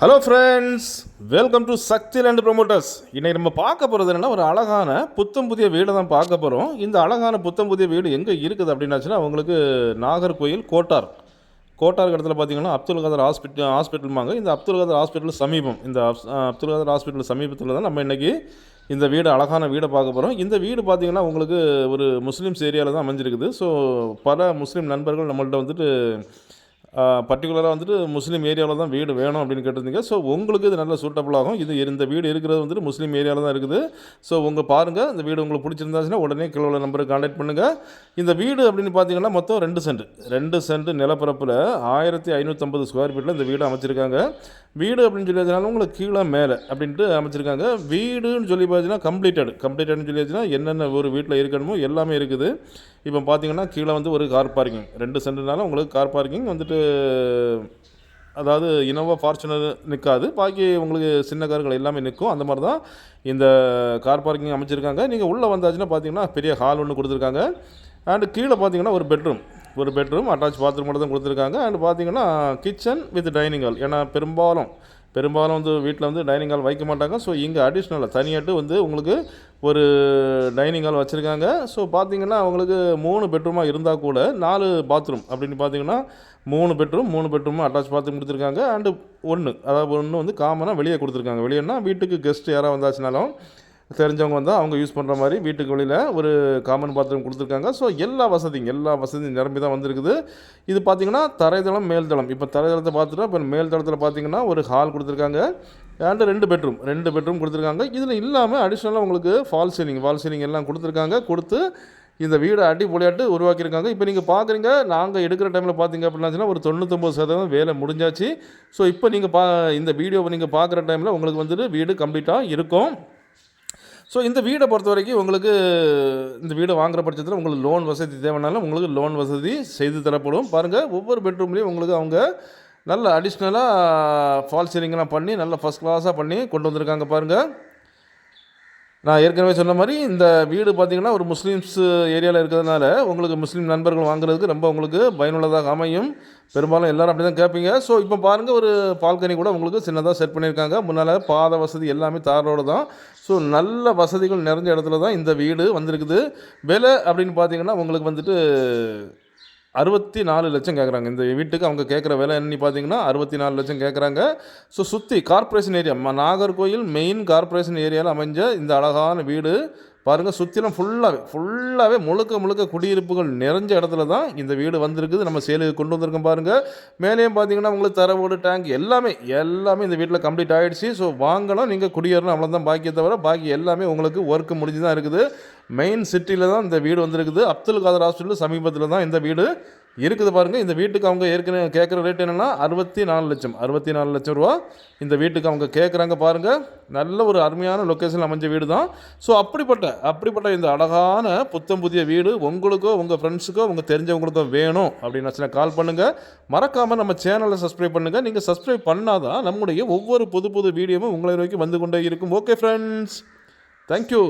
Hello friends welcome to Sakthi land promoters இன்றைக்கி நம்ம பார்க்க போகிறது என்னென்னா ஒரு அழகான புத்தம் புதிய வீடை தான் பார்க்க போகிறோம் இந்த அழகான புத்தம் புதிய வீடு எங்கே இருக்குது அப்படின்னாச்சுன்னா உங்களுக்கு நாகர்கோயில் கோட்டார். கோட்டார் இடத்துல பார்த்தீங்கன்னா அப்துல் கதர் ஹாஸ்பிட்டல் ஹாஸ்பிட்டல்மாங்க இந்த அப்துல் கதர் ஹாஸ்பிட்டல் சமீபம். இந்த அப்துல் கதர் ஹாஸ்பிட்டல் சமீபத்தில் தான் நம்ம இன்னைக்கு இந்த வீடு அழகான வீடை பார்க்க போகிறோம் இந்த வீடு பார்த்தீங்கன்னா உங்களுக்கு ஒரு முஸ்லீம்ஸ் ஏரியாவில் தான் அமைஞ்சிருக்குது. ஸோ பல முஸ்லீம் நண்பர்கள் நம்மள்ட்ட வந்துட்டு பர்டிகுலராக வந்துட்டு முஸ்லீம் ஏரியாவில் தான் வீடு வேணும் அப்படின்னு கேட்டிருந்தீங்க. ஸோ உங்களுக்கு இது நல்ல சூட்டபிள் ஆகும். இது இந்த வீடு இருக்கிறது வந்துட்டு முஸ்லீம் ஏரியாவில் தான் இருக்குது. ஸோ உங்கள் பாருங்கள் இந்த வீடு உங்களுக்கு பிடிச்சிருந்தாச்சுன்னா உடனே கீழே உள்ள நம்பருக்கு கான்டாக்ட் பண்ணுங்கள் இந்த வீடு அப்படின்னு பார்த்தீங்கன்னா மொத்தம் ரெண்டு சென்ட் ரெண்டு சென்ட் நிலப்பரப்பில் ஆயிரத்தி ஐநூற்றம்பது ஸ்கொயர் ஃபீட்டில் இந்த வீடு அமைச்சிருக்காங்க. வீடு அப்படின்னு சொல்லியாச்சுனாலும் உங்களுக்கு கீழே மேலே அப்படின்ட்டு அமைச்சிருக்காங்க. வீடுன்னு சொல்லி பார்த்தீங்கன்னா கம்ப்ளீட்டட் கம்ப்ளீட்டட்னு சொல்லியாச்சுன்னா என்னென்ன ஒரு வீட்டில் இருக்கணுமோ எல்லாமே இருக்குது. இப்போ பார்த்தீங்கன்னா கீழே வந்து ஒரு கார் பார்க்கிங் ரெண்டு சென்ட்னால உங்களுக்கு கார் பார்க்கிங் வந்துட்டு அதாவது இனோவா ஃபார்ச்சுனர் நிற்காது. பாக்கி உங்களுக்கு சின்ன கார்கள் எல்லாமே நிற்கும். அந்த மாதிரி தான் இந்த கார் பார்க்கிங் அமைச்சிருக்காங்க. நீங்கள் உள்ளே வந்தாச்சுன்னா பார்த்தீங்கன்னா பெரிய ஹால் ஒன்று கொடுத்துருக்காங்க. அண்டு கீழே பார்த்தீங்கன்னா ஒரு பெட்ரூம். ஒரு பெட்ரூம் அட்டாச் பாத்ரூம் மட்டும் தான் கொடுத்துருக்காங்க. அண்ட் பார்த்தீங்கன்னா கிச்சன் வித் டைனிங் ஹால். ஏன்னா பெரும்பாலும் பெரும்பாலும் வந்து வீட்டில் வந்து டைனிங் ஹால் வைக்க மாட்டாங்க. ஸோ இங்கே அடிஷ்னலாக தனியாட்டு வந்து உங்களுக்கு ஒரு டைனிங் ஹால் வச்சுருக்காங்க. ஸோ பார்த்தீங்கன்னா அவங்களுக்கு மூணு பெட்ரூமாக இருந்தால் கூட நாலு பாத்ரூம் அப்படின்னு பார்த்தீங்கன்னா மூணு பெட்ரூம் மூணு பெட்ரூமும் அட்டாச் பாத்ரூம் கொடுத்துருக்காங்க. அண்டு ஒன்று அதாவது ஒன்று வந்து காமனாக வெளியே கொடுத்துருக்காங்க. வெளியேன்னா வீட்டுக்கு கெஸ்ட் யாராவது வந்தாச்சுனாலும் தெரிஞ்சவங்க வந்தால் அவங்க யூஸ் பண்ணுற மாதிரி வீட்டுக்கு வெளியில் ஒரு காமன் பாத்ரூம் கொடுத்துருக்காங்க. ஸோ எல்லா வசதியும் எல்லா வசதியும் நிரம்பி தான் வந்திருக்குது. இது பார்த்தீங்கன்னா தரைதளம் மேல்தளம். இப்போ தரைதளத்தை பார்த்துட்டா இப்போ மேல்தளத்தில் பார்த்தீங்கன்னா ஒரு ஹால் கொடுத்துருக்காங்க. அண்டு ரெண்டு பெட்ரூம் ரெண்டு பெட்ரூம் கொடுத்துருக்காங்க. இதில் இல்லாமல் அடிஷ்னலாக உங்களுக்கு ஃபால் சீலிங் ஃபால் சீலிங் எல்லாம் கொடுத்துருக்காங்க. கொடுத்து இந்த வீடை அடிப்பொலியாட்டு உருவாக்கியிருக்காங்க. இப்போ நீங்கள் பார்க்குறீங்க நாங்கள் எடுக்கிற டைமில் பார்த்தீங்க அப்படின்னா ஒரு தொண்ணூத்தொம்பது சதவீதம் வேலை முடிஞ்சாச்சு. ஸோ இப்போ நீங்கள் பா இந்த வீடியோவை நீங்கள் பார்க்குற டைமில் உங்களுக்கு வந்துட்டு வீடு கம்ப்ளீட்டாக இருக்கும். ஸோ இந்த வீடை பொறுத்த வரைக்கும் உங்களுக்கு இந்த வீடை வாங்குற பட்சத்தில் உங்களுக்கு லோன் வசதி தேவைனாலும் உங்களுக்கு லோன் வசதி செய்து தரப்படும். பாருங்கள் ஒவ்வொரு பெட்ரூம்லேயும் உங்களுக்கு அவங்க நல்ல அடிஷ்னலாக ஃபால் சீலிங்லாம் பண்ணி நல்ல ஃபஸ்ட் கிளாஸாக பண்ணி கொண்டு வந்திருக்காங்க பாருங்கள் நான் ஏற்கனவே சொன்ன மாதிரி இந்த வீடு பார்த்தீங்கன்னா ஒரு முஸ்லீம்ஸ் ஏரியாவில் இருக்கிறதுனால உங்களுக்கு முஸ்லீம் நண்பர்கள் வாங்குறதுக்கு ரொம்ப உங்களுக்கு பயனுள்ளதாக அமையும். பெரும்பாலும் எல்லாரும் அப்படி தான் கேட்பீங்க. ஸோ இப்போ பாருங்கள் ஒரு பால்கனி கூட உங்களுக்கு சின்னதாக செட் பண்ணியிருக்காங்க. முன்னால் பாத வசதி எல்லாமே தாரோடு தான். ஸோ நல்ல வசதிகள் நிறைஞ்ச இடத்துல தான் இந்த வீடு வந்திருக்குது. விலை அப்படின்னு பார்த்தீங்கன்னா உங்களுக்கு வந்துட்டு அறுபத்தி நாலு லட்சம் கேட்குறாங்க இந்த வீட்டுக்கு அவங்க கேட்குற விலை என்ன பார்த்தீங்கன்னா அறுபத்தி நாலு லட்சம் கேட்குறாங்க ஸோ சுற்றி corporation area Nagercoil main corporation ஏரியாவில் அமைஞ்ச இந்த அழகான வீடு பாருங்கள் சுற்றிலும் ஃபுல்லாகவே ஃபுல்லாகவே முழுக்க முழுக்க குடியிருப்புகள் நிறைஞ்ச இடத்துல தான் இந்த வீடு வந்திருக்குது. நம்ம சேலுக்கு கொண்டு வந்திருக்கோம் பாருங்கள் மேலேயும் பார்த்தீங்கன்னா உங்களுக்கு தரவோடு டேங்க் எல்லாமே எல்லாமே இந்த வீட்டில் கம்ப்ளீட் ஆகிடுச்சு ஸோ வாங்கணும் நீங்கள் குடியேறணும் அவ்வளோதான் பாக்கியை தவிர பாக்கி எல்லாமே உங்களுக்கு ஒர்க் முடிஞ்சு தான் இருக்குது மெயின் சிட்டியில் தான் இந்த வீடு வந்திருக்குது. அப்துல் காதர் ஹாஸ்பிட்டல் சமீபத்தில் தான் இந்த வீடு இருக்குது பாருங்கள் இந்த வீட்டுக்கு அவங்க ஏற்கனவே கேட்குற ரேட் என்னென்னா அறுபத்தி நாலு லட்சம். அறுபத்தி நாலு லட்சம் ரூபா இந்த வீட்டுக்கு அவங்க கேட்குறாங்க பாருங்கள் நல்ல ஒரு அருமையான லொக்கேஷன் அமைஞ்ச வீடு தான். ஸோ அப்படிப்பட்ட அப்படிப்பட்ட இந்த அழகான புத்தம் புதிய வீடு உங்களுக்கோ உங்கள் ஃப்ரெண்ட்ஸுக்கோ உங்கள் தெரிஞ்சவங்களுக்கோ வேணும் அப்படின்னு கால் பண்ணுங்கள் மறக்காமல் நம்ம சேனலை சப்ஸ்கிரைப் பண்ணுங்கள் நீங்கள் சப்ஸ்கிரைப் பண்ணாதான் நம்முடைய ஒவ்வொரு புது புது வீடியோவும் உங்களை நோக்கி வந்து கொண்டே இருக்கும். Okay friends thank you